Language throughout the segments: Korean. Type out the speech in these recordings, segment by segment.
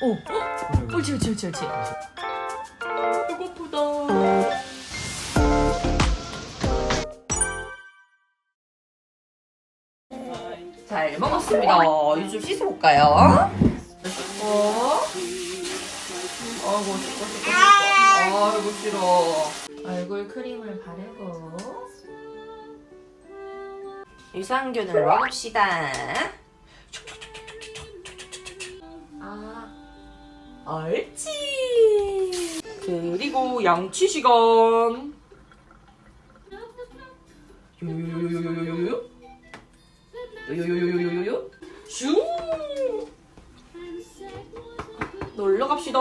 오, 옳지, 옳지, 옳지, 옳지. 배고프다. 잘 먹었습니다. 이제 좀 씻어볼까요? 어? 아이고, 씻고, 씻고, 씻고. 아이고, 싫어. 얼굴 크림을 바르고. 유산균을 먹읍시다. 옳지. 그리고 양치 시간. 요요요요요요요요. 요요요요요요요. 슝. 놀러 갑시다.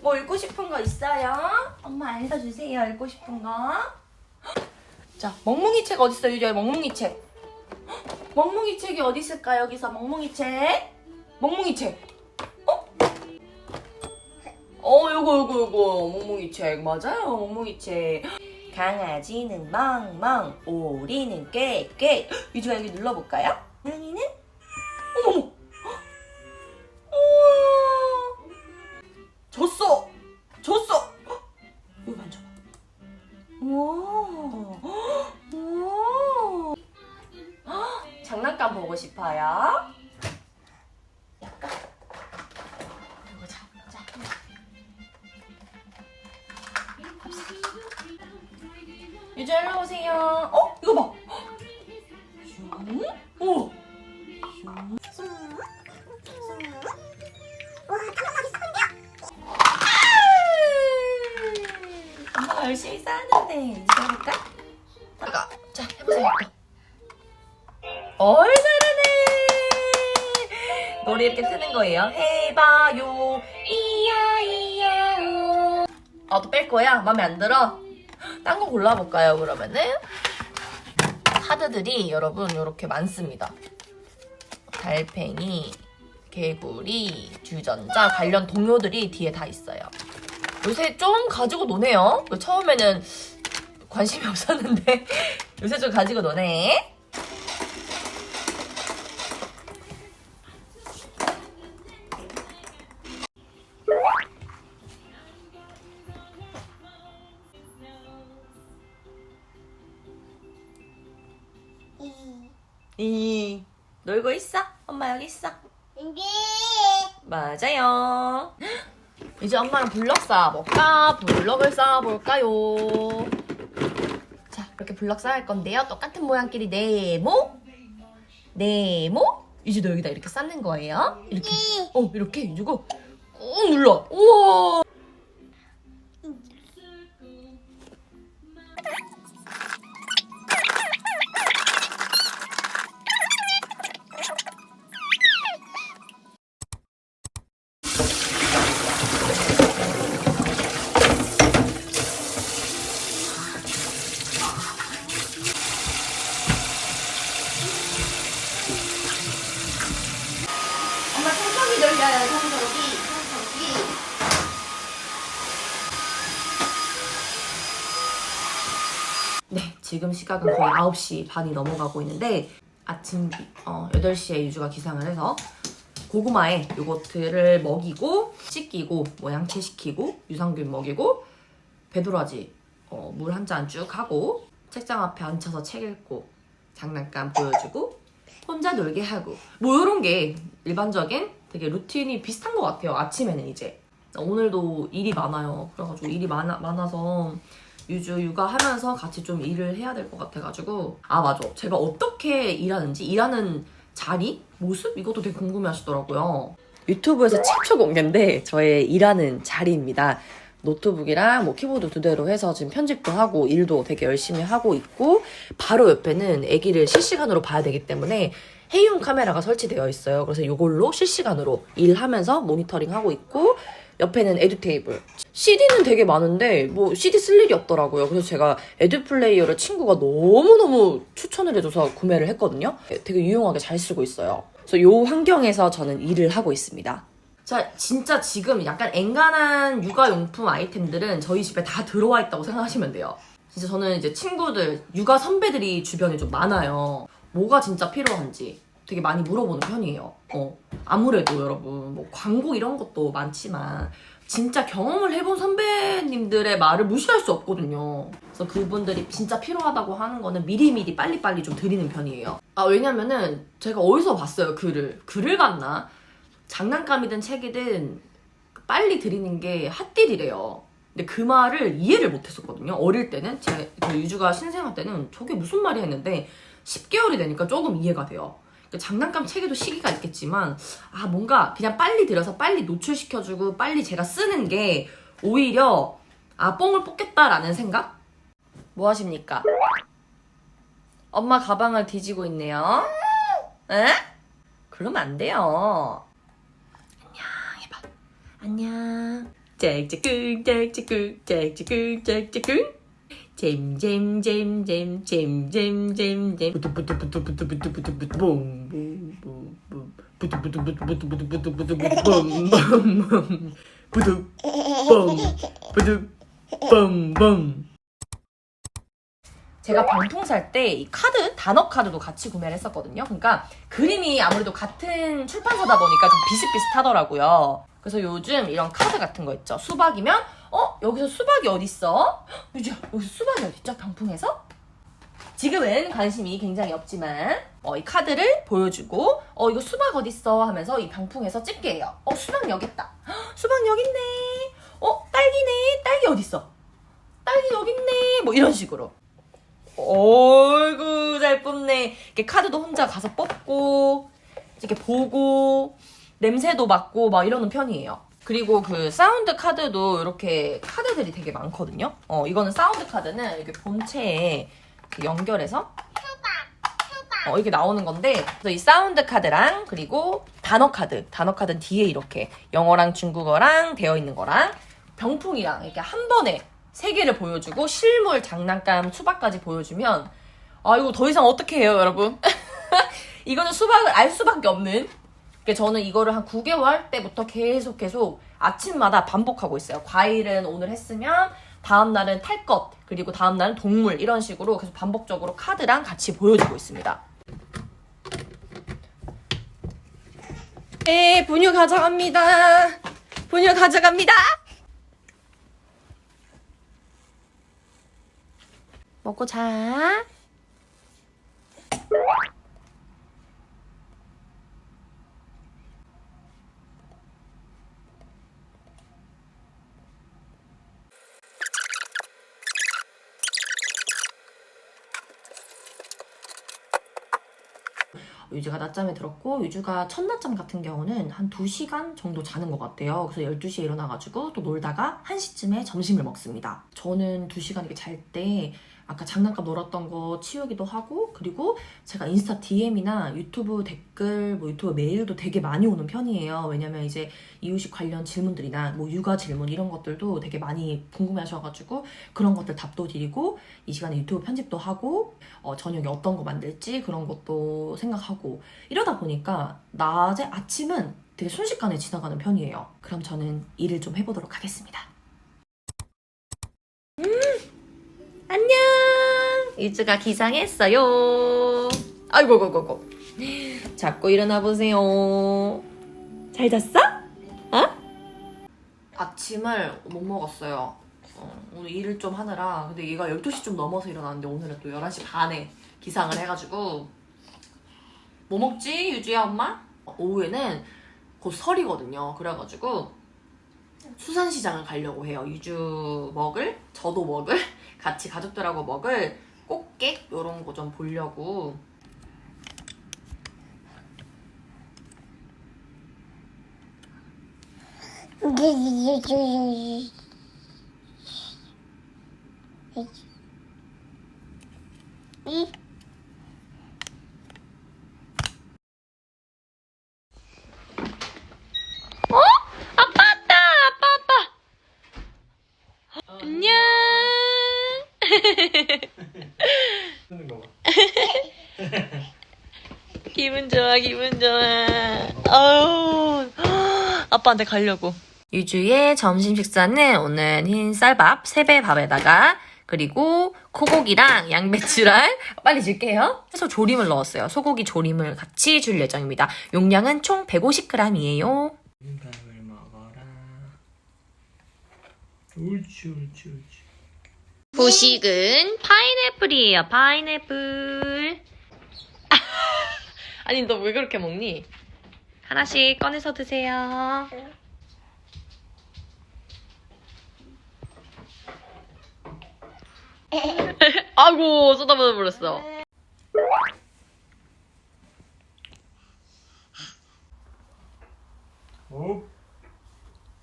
뭐 읽고 싶은 거 있어요? 엄마 알려주세요. 읽고 싶은 거. 자, 멍멍이 책 어디 있어, 유주야? 멍멍이 책. 멍멍이 책이 어디 있을까? 여기서 멍멍이 책. 멍멍이 책. 어? 어, 요거 요거 요거 멍멍이 책 맞아요. 멍멍이 책. 강아지는 멍멍, 오리는 꾀꾀. 유주가 여기 눌러볼까요? 장난감 보고 싶어요? 거예요. 해봐요. 이야 이야오. 아또 뺄 거야? 마음에 안 들어? 딴 거 골라볼까요 그러면은? 카드들이 여러분 이렇게 많습니다. 달팽이, 개구리, 주전자 관련 동요들이 뒤에 다 있어요. 요새 좀 가지고 노네요. 그 처음에는 관심이 없었는데 요새 좀 가지고 노네. 이 놀고 있어? 엄마 여기 있어. 맞아요. 이제 엄마랑 블럭 쌓아볼까? 블럭을 쌓아볼까요? 자, 이렇게 블럭 쌓을 건데요. 똑같은 모양끼리 네모, 네모. 이제 너 여기다 이렇게 쌓는 거예요. 이렇게. 어, 이렇게 해주고 꾹 눌러. 우와. 지금 시각은 거의 9시 반이 넘어가고 있는데 아침 어, 8시에 유주가 기상을 해서 고구마에 요거트를 먹이고 씻기고 뭐 양치시키고 유산균 먹이고 배도라지 어, 물 한 잔 쭉 하고 책장 앞에 앉혀서 책 읽고 장난감 보여주고 혼자 놀게 하고. 뭐 이런 게 일반적인 되게 루틴이 비슷한 것 같아요 아침에는 이제. 오늘도 일이 많아요. 그래가지고 일이 많아, 많아서 유주 육아하면서 같이 좀 일을 해야 될 것 같아가지고. 아 맞아. 제가 어떻게 일하는지 일하는 자리 모습? 이것도 되게 궁금해 하시더라고요. 유튜브에서 최초 공개인데 저의 일하는 자리입니다. 노트북이랑 뭐 키보드 두 대로 해서 지금 편집도 하고 일도 되게 열심히 하고 있고 바로 옆에는 아기를 실시간으로 봐야 되기 때문에 해용 카메라가 설치되어 있어요. 그래서 이걸로 실시간으로 일하면서 모니터링 하고 있고 옆에는 에듀 테이블. CD는 되게 많은데 뭐 CD 쓸 일이 없더라고요. 그래서 제가 에듀 플레이어를 친구가 너무너무 추천을 해줘서 구매를 했거든요. 되게 유용하게 잘 쓰고 있어요. 그래서 이 환경에서 저는 일을 하고 있습니다. 자, 진짜 지금 약간 엔간한 육아용품 아이템들은 저희 집에 다 들어와 있다고 생각하시면 돼요. 진짜 저는 이제 친구들, 육아 선배들이 주변에 좀 많아요. 뭐가 진짜 필요한지 되게 많이 물어보는 편이에요. 어, 아무래도 여러분, 뭐 광고 이런 것도 많지만, 진짜 경험을 해본 선배님들의 말을 무시할 수 없거든요. 그래서 그분들이 진짜 필요하다고 하는 거는 미리미리 빨리빨리 좀 드리는 편이에요. 아, 왜냐면은 제가 어디서 봤어요, 글을. 글을 봤나? 장난감이든 책이든 빨리 드리는 게 핫딜이래요. 근데 그 말을 이해를 못 했었거든요. 어릴 때는. 제, 그 유주가 신생아 때는 저게 무슨 말이 했는데 10개월이 되니까 조금 이해가 돼요. 그 장난감 책에도 시기가 있겠지만 아 뭔가 그냥 빨리 들여서 빨리 노출시켜주고 빨리 제가 쓰는 게 오히려 아 뽕을 뽑겠다라는 생각? 뭐 하십니까? 엄마 가방을 뒤지고 있네요. 에? 그러면 안 돼요. 안녕 해봐. 안녕. 짝짝꿍 짝짝꿍 짝짝꿍 짝짝꿍 잼잼잼잼잼잼잼잼 부두부두부두부두부두부두부두 붐붐붐 부두부두부두부두부두부두부붐붐 부두 bom 부두 bombom 제가 병통 살때이 카드 단어 카드도 같이 구매를 했었거든요. 그러니까 그림이 아무래도 같은 출판사다 보니까 좀 비슷비슷하더라고요. 그래서 요즘 이런 카드 같은 거 있죠. 수박이면 어 여기서 수박이 어디 있어? 유주야 여기서 수박이 어디 있죠? 병풍에서? 지금은 관심이 굉장히 없지만 어, 이 카드를 보여주고 어 이거 수박 어디 있어 하면서 이 병풍에서 찍게 해요. 어 수박 여기 있다. 헉, 수박 여기 있네. 어 딸기네. 딸기 어디 있어? 딸기 여기 있네. 뭐 이런 식으로. 어이구 잘 뽑네. 이렇게 카드도 혼자 가서 뽑고 이렇게 보고 냄새도 맡고 막 이러는 편이에요. 그리고 그 사운드 카드도 이렇게 카드들이 되게 많거든요. 어 이거는 사운드 카드는 이렇게 본체에 이렇게 연결해서 어, 이렇게 나오는 건데 그래서 이 사운드 카드랑 그리고 단어 카드 단어 카드는 뒤에 이렇게 영어랑 중국어랑 되어 있는 거랑 병풍이랑 이렇게 한 번에 세 개를 보여주고 실물 장난감 수박까지 보여주면 아 이거 더 이상 어떻게 해요 여러분 이거는 수박을 알 수밖에 없는 그러니까 저는 이거를 한 9개월 때부터 계속 계속 아침마다 반복하고 있어요. 과일은 오늘 했으면 다음 날은 탈 것 그리고 다음 날은 동물 이런 식으로 계속 반복적으로 카드랑 같이 보여주고 있습니다. 네 분유 가져갑니다. 분유 가져갑니다. 먹고 자. 유주가 낮잠에 들었고 유주가 첫 낮잠 같은 경우는 한 2시간 정도 자는 것 같아요. 그래서 12시에 일어나가지고 또 놀다가 1시쯤에 점심을 먹습니다. 저는 2시간 이렇게 잘 때 아까 장난감 놀았던 거 치우기도 하고 그리고 제가 인스타 DM이나 유튜브 댓글, 뭐 유튜브 메일도 되게 많이 오는 편이에요. 왜냐면 이제 이유식 관련 질문들이나 뭐 육아 질문 이런 것들도 되게 많이 궁금해 하셔가지고 그런 것들 답도 드리고 이 시간에 유튜브 편집도 하고 어, 저녁에 어떤 거 만들지 그런 것도 생각하고 이러다 보니까 낮에 아침은 되게 순식간에 지나가는 편이에요. 그럼 저는 일을 좀 해보도록 하겠습니다. 음, 안녕. 유주가 기상했어요. 아이고, 아이고, 아이고. 자꾸 일어나 보세요. 잘 잤어? 어? 아침을 못 먹었어요. 어, 오늘 일을 좀 하느라 근데 얘가 12시 좀 넘어서 일어났는데 오늘은 또 11시 반에 기상을 해가지고 뭐 먹지 유주야 엄마? 어, 오후에는 곧 설이거든요 그래가지고 수산시장을 가려고 해요 유주 먹을 저도 먹을 같이 가족들하고 먹을 꽃게 이런 거 좀 보려고 아빠 왔다 아빠 아빠 안녕 쓰는 거 봐. 기분 좋아 기분 좋아 아우 아빠한테 가려고 유주의 점심 식사는 오늘 흰 쌀밥 세배 밥에다가 그리고 코고기랑 양배추랑 빨리 줄게요. 해서 조림을 넣었어요. 소고기 조림을 같이 줄 예정입니다. 용량은 총 150g이에요. 밥을 먹어라. 옳지 옳지 옳지. 후식은 파인애플이에요. 파인애플. 아니 너 왜 그렇게 먹니? 하나씩 꺼내서 드세요. 아이고 쏟아부어 버렸어. 오.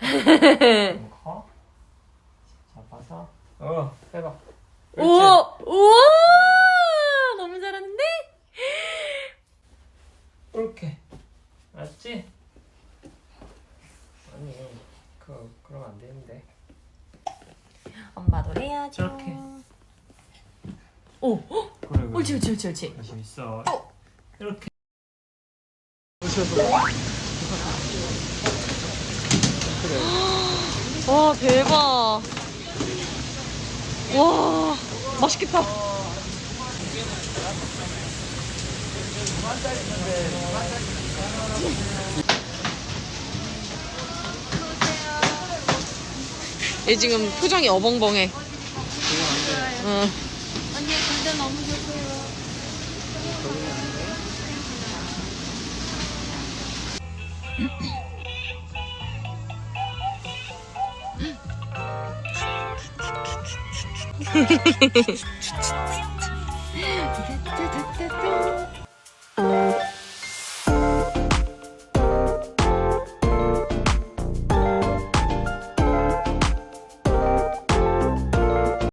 좀 커? 잡아서. 어 해봐. 옳지. 우와 우와 너무 잘하는데? 이렇게. 알았지? 아니 그 그러면 안 되는데. 엄마도 해야죠. 이렇게. 오, 그래 그래. 옳지 옳지 옳지 옳지. 관심 있어. 어. 이렇게. 와 대박. 와 맛있겠다. 얘 지금 표정이 어벙벙해. 응. 언니 근데 너무 좋고요.